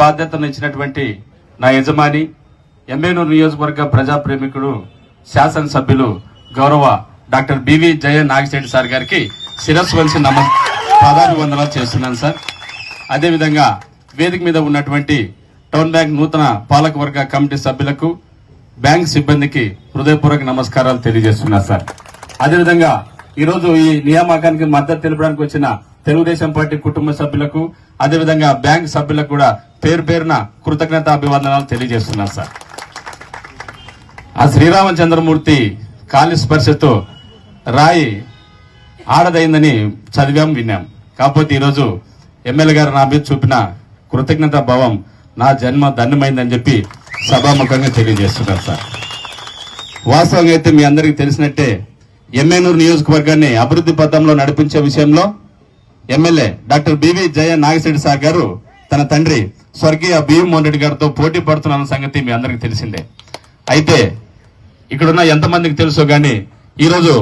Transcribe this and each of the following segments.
బాధ్యతను ఇచ్చినటువంటి నా యజమాని ఎమ్మెనూరు నియోజకవర్గ ప్రజాప్రేమికుడు శాసనసభ్యులు గౌరవ doctor BV Jaya Nagashetti sir గారికి శిరస్సు వలసి నమ పాదాభివందనాలు చేస్తున్నాను సార్. అదేవిధంగా వేదిక మీద ఉన్నటువంటి టౌన్ బ్యాంక్ నూతన పాలకవర్గ కమిటీ సభ్యులకు బ్యాంక్ సిబ్బందికి హృదయపూర్వక నమస్కారాలు తెలియజేస్తున్నారు సార్. అదేవిధంగా ఈరోజు ఈ నియామకానికి మద్దతు తెలపడానికి వచ్చిన తెలుగుదేశం పార్టీ కుటుంబ సభ్యులకు అదేవిధంగా బ్యాంక్ సభ్యులకు కూడా పేరు పేరున కృతజ్ఞత అభివందనాలు తెలియజేస్తున్నా సార్. ఆ శ్రీరామచంద్రమూర్తి కాలి స్పర్శతో రాయి ఆడదైందని చదివాం విన్నాం. కాకపోతే ఈరోజు ఎమ్మెల్యే గారు నా మీద చూపిన కృతజ్ఞత భావం నా జన్మ ధన్యమైందని చెప్పి సభాముఖంగా తెలియజేస్తున్నారు సార్. వాస్తవంగా అయితే మీ అందరికీ తెలిసినట్టే ఎమ్మెనూరు నియోజకవర్గాన్ని అభివృద్ధి పథంలో నడిపించే విషయంలో MLA doctor BV Jaya Nagashetti sir గారు తన తండ్రి స్వర్గీయ భీమోహన్ రెడ్డి గారితో పోటీ పడుతున్న సంగతి మీ అందరికీ తెలిసిందే. అయితే ఇక్కడున్న ఎంతమందికి తెలుసో కానీ ఈరోజు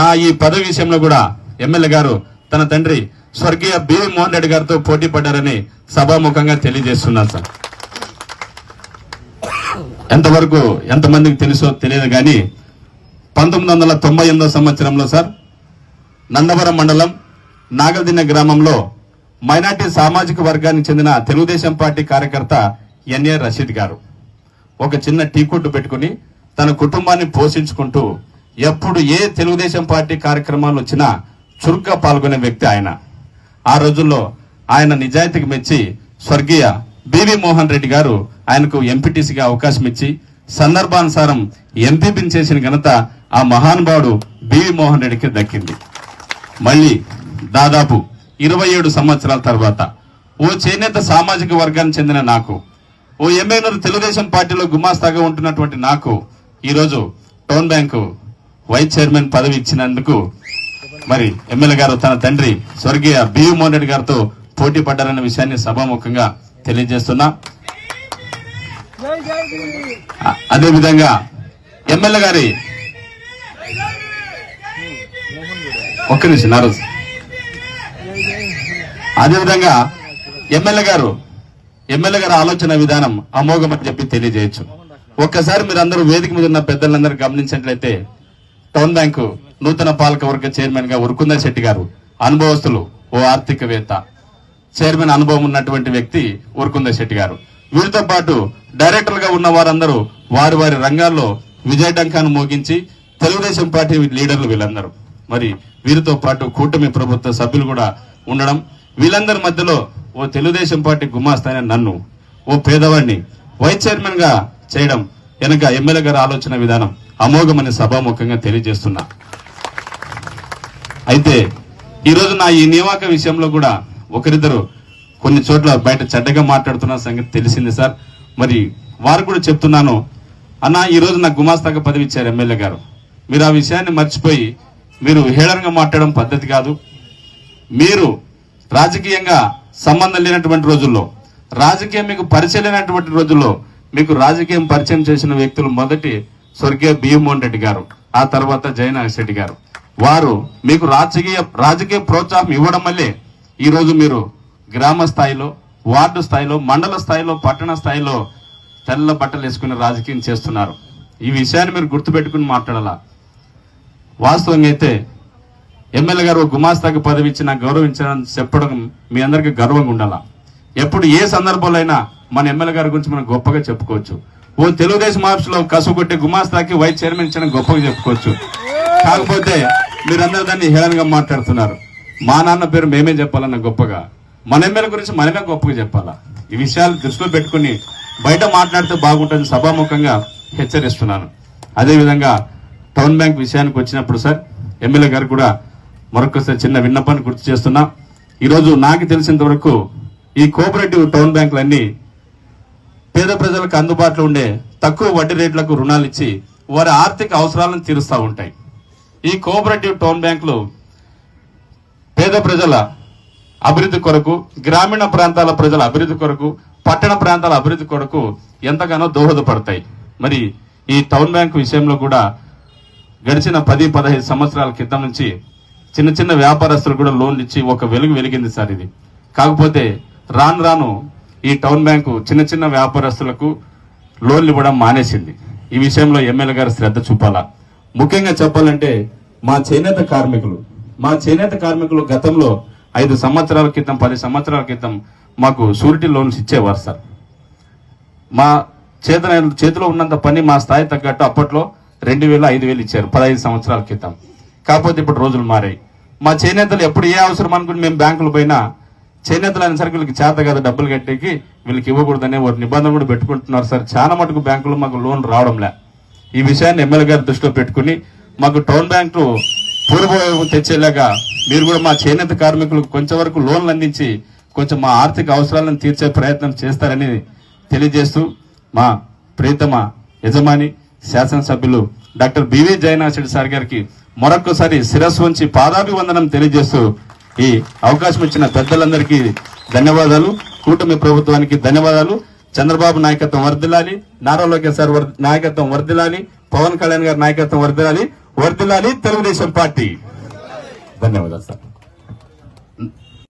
నా ఈ పదవి విషయంలో కూడా ఎమ్మెల్యే గారు తన తండ్రి స్వర్గీయ బివి మోహన్ రెడ్డి గారితో పోటీ పడ్డారని సభాముఖంగా తెలియజేస్తున్నాను సార్. ఎంతవరకు ఎంతమందికి తెలుసో తెలియదు కానీ పంతొమ్మిది వందల తొంభై ఎనిమిదో సంవత్సరంలో సార్ నందవరం మండలం నాగల్దిన్న గ్రామంలో మైనార్టీ సామాజిక వర్గానికి చెందిన తెలుగుదేశం పార్టీ కార్యకర్త ఎన్ఏ రషీద్ గారు. ఒక చిన్న టీ కొట్టు పెట్టుకుని తన కుటుంబాన్ని పోషించుకుంటూ ఎప్పుడు ఏ తెలుగుదేశం పార్టీ కార్యక్రమాలు వచ్చినా చురుగ్గా పాల్గొనే వ్యక్తి ఆయన. ఆ రోజుల్లో ఆయన నిజాయితీకి మెచ్చి స్వర్గీయ బివి మోహన్ రెడ్డి గారు ఆయనకు ఎంపీటీసీగా అవకాశం ఇచ్చి సందర్భానుసారం ఎంపీపీని చేసిన ఘనత ఆ మహానుభావుడు బివి మోహన్ రెడ్డికి దక్కింది. మళ్ళీ దాదాపు ఇరవై ఏడు సంవత్సరాల తర్వాత ఓ చేనేత సామాజిక వర్గానికి చెందిన నాకు ఓ ఎమ్మెల్యేలు తెలుగుదేశం పార్టీలో గుమాస్తాగా ఉంటున్నటువంటి నాకు ఈరోజు టౌన్ బ్యాంకు వైస్ చైర్మన్ పదవి ఇచ్చినందుకు మరి ఎమ్మెల్యే గారు తన తండ్రి స్వర్గీయ బివి మోహన్ రెడ్డి గారితో పోటీ పడ్డారన్న విషయాన్ని సభాముఖంగా తెలియజేస్తున్నా. అదేవిధంగా ఎమ్మెల్యే గారి ఒక్క నిమిషం నారోజు. అదేవిధంగా ఎమ్మెల్యే గారు ఎమ్మెల్యే గారి ఆలోచన విధానం అమోఘమని చెప్పి తెలియజేయచ్చు. ఒక్కసారి మీరు అందరూ వేదిక మీద ఉన్న పెద్దలందరూ గమనించినట్లయితే టౌన్ బ్యాంకు నూతన పాలక వర్గ చైర్మన్గా ఉరుకుంద శెట్టి గారు అనుభవస్తులు ఓ ఆర్థికవేత్త. చైర్మన్ అనుభవం ఉన్నటువంటి వ్యక్తి ఉరుకుంద శెట్టి గారు. వీరితో పాటు డైరెక్టర్గా ఉన్న వారందరూ వారి వారి రంగాల్లో విజయడంకాన్ని మోగించి తెలుగుదేశం పార్టీ లీడర్లు వీళ్ళందరూ. మరి వీరితో పాటు కూటమి ప్రభుత్వ సభ్యులు కూడా ఉండడం వీళ్ళందరి మధ్యలో ఓ తెలుగుదేశం పార్టీ గుమాస్తాయిన నన్ను ఓ పేదవాడిని వైస్ చైర్మన్గా చేయడం వెనక ఎమ్మెల్యే గారి ఆలోచన విధానం అమోఘమని సభాముఖంగా తెలియజేస్తున్నా. అయితే ఈరోజు నా ఈ నియామక విషయంలో కూడా ఒకరిద్దరు కొన్ని చోట్ల బయట చెడ్డగా మాట్లాడుతున్న సంగతి తెలిసింది సార్. మరి వారు కూడా చెప్తున్నాను అన్న ఈ రోజు నాకు గుమాస్తాగా పదవి ఇచ్చారు ఎమ్మెల్యే గారు. మీరు ఆ విషయాన్ని మర్చిపోయి మీరు హేళనగా మాట్లాడడం పద్ధతి కాదు. మీరు రాజకీయంగా సంబంధం లేనటువంటి రోజుల్లో రాజకీయం మీకు పరిచయం లేనటువంటి రోజుల్లో మీకు రాజకీయం పరిచయం చేసిన వ్యక్తులు మొదటి స్వర్గీయ భీమోహన్ రెడ్డి గారు ఆ తర్వాత జయనాగశెట్టి రెడ్డి గారు. వారు మీకు రాజకీయ రాజకీయ ప్రోత్సాహం ఇవ్వడం వల్లే ఈ రోజు మీరు గ్రామ స్థాయిలో వార్డు స్థాయిలో మండల స్థాయిలో పట్టణ స్థాయిలో తెల్ల బట్టలు వేసుకునే రాజకీయం చేస్తున్నారు. ఈ విషయాన్ని మీరు గుర్తుపెట్టుకుని మాట్లాడాలా? వాస్తవంగా అయితే ఎమ్మెల్యే గారు గుమాస్తాకి పదవి ఇచ్చి నాకు గౌరవించాలని చెప్పడం మీ అందరికి గర్వంగా ఉండాలా? ఎప్పుడు ఏ సందర్భంలో అయినా మన ఎమ్మెల్యే గారి గురించి మనం గొప్పగా చెప్పుకోవచ్చు. ఓ తెలుగుదేశం మార్పులో కసుగొట్టి గుమాస్తాకి వైస్ చైర్మన్ ఇచ్చిన గొప్పగా చెప్పుకోవచ్చు. కాకపోతే మీరందరూ దాన్ని హేళనగా మాట్లాడుతున్నారు. మా నాన్న పేరు మేమే చెప్పాలన్న గొప్పగా. మన ఎమ్మెల్యే గురించి మనమే గొప్పగా చెప్పాలా? ఈ విషయాలు దృష్టిలో పెట్టుకుని బయట మాట్లాడితే బాగుంటుంది సభాముఖంగా హెచ్చరిస్తున్నాను. అదేవిధంగా టౌన్ బ్యాంక్ విషయానికి వచ్చినప్పుడు సార్ ఎమ్మెల్యే గారు కూడా మరొకసారి చిన్న విన్నపాన్ని గుర్తు చేస్తున్నా. ఈరోజు నాకు తెలిసినంత వరకు ఈ కోఆపరేటివ్ టౌన్ బ్యాంకులన్నీ పేద ప్రజలకు అందుబాటులో ఉండే తక్కువ వడ్డీ రేట్లకు రుణాలు ఇచ్చి వారి ఆర్థిక అవసరాలను తీరుస్తూ ఉంటాయి. ఈ కోఆపరేటివ్ టౌన్ బ్యాంకులు పేద ప్రజల అభివృద్ధి కొరకు గ్రామీణ ప్రాంతాల ప్రజల అభివృద్ధి కొరకు పట్టణ ప్రాంతాల అభివృద్ధి కొరకు ఎంతగానో దోహదపడతాయి. మరి ఈ టౌన్ బ్యాంకు విషయంలో కూడా గడిచిన పది పదహైదు సంవత్సరాల క్రితం నుంచి చిన్న చిన్న వ్యాపారస్తులు కూడా లోన్లు ఇచ్చి ఒక వెలుగు వెలిగింది సార్ ఇది. కాకపోతే రాను రాను ఈ టౌన్ బ్యాంకు చిన్న చిన్న వ్యాపారస్తులకు లోన్లు ఇవ్వడం మానేసింది. ఈ విషయంలో ఎమ్మెల్యే గారు శ్రద్ధ చూపాలా? ముఖ్యంగా చెప్పాలంటే మా చేనేత కార్మికులు మా చేనేత కార్మికులు గతంలో ఐదు సంవత్సరాల క్రితం పది సంవత్సరాల క్రితం మాకు షూరిటీ లోన్స్ ఇచ్చేవారు సార్. మా చేతన చేతిలో ఉన్నంత పని మా స్థాయి తగ్గట్టు అప్పట్లో రెండు వేలు ఐదు వేలు ఇచ్చారు పదహైదు సంవత్సరాల క్రితం. కాకపోతే ఇప్పుడు రోజులు మారాయి. మా చేనేతలు ఎప్పుడు ఏ అవసరం అనుకుని మేము బ్యాంకులు పోయినా చేనేతలు అనేసరికి వీళ్ళకి చేత కదా డబ్బులు కట్టేకి వీళ్ళకి ఇవ్వకూడదనే ఒక నిబంధన కూడా పెట్టుకుంటున్నారు సార్. చాలా మటుకు బ్యాంకులు మాకు లోన్ రావడంలే. ఈ విషయాన్ని ఎమ్మెల్యే గారి దృష్టిలో పెట్టుకుని మాకు టౌన్ బ్యాంకు పూర్వవైపు తెచ్చేలాగా మీరు కూడా మా చేనేత కార్మికులకు కొంచెం వరకు లోన్లు అందించి కొంచెం మా ఆర్థిక అవసరాలను తీర్చే ప్రయత్నం చేస్తారని తెలియజేస్తూ మా ప్రీతమ యజమాని శాసనసభ్యులు డాక్టర్ బివి జయనాథ్ సార్ గారికి మరొకసారి శిరస్సు ఉంచి పాదాభివందనం తెలియజేస్తూ ఈ అవకాశం ఇచ్చిన పెద్దలందరికీ ధన్యవాదాలు. కూటమి ప్రభుత్వానికి ధన్యవాదాలు. చంద్రబాబు నాయకత్వం వర్దిలాలి నారా లోకేష్ సార్ నాయకత్వం వర్దిలాలి పవన్ కళ్యాణ్ గారి నాయకత్వం వర్దిలాలి వర్దిలాలి తెలుగుదేశం పార్టీ. ధన్యవాదాలు సార్.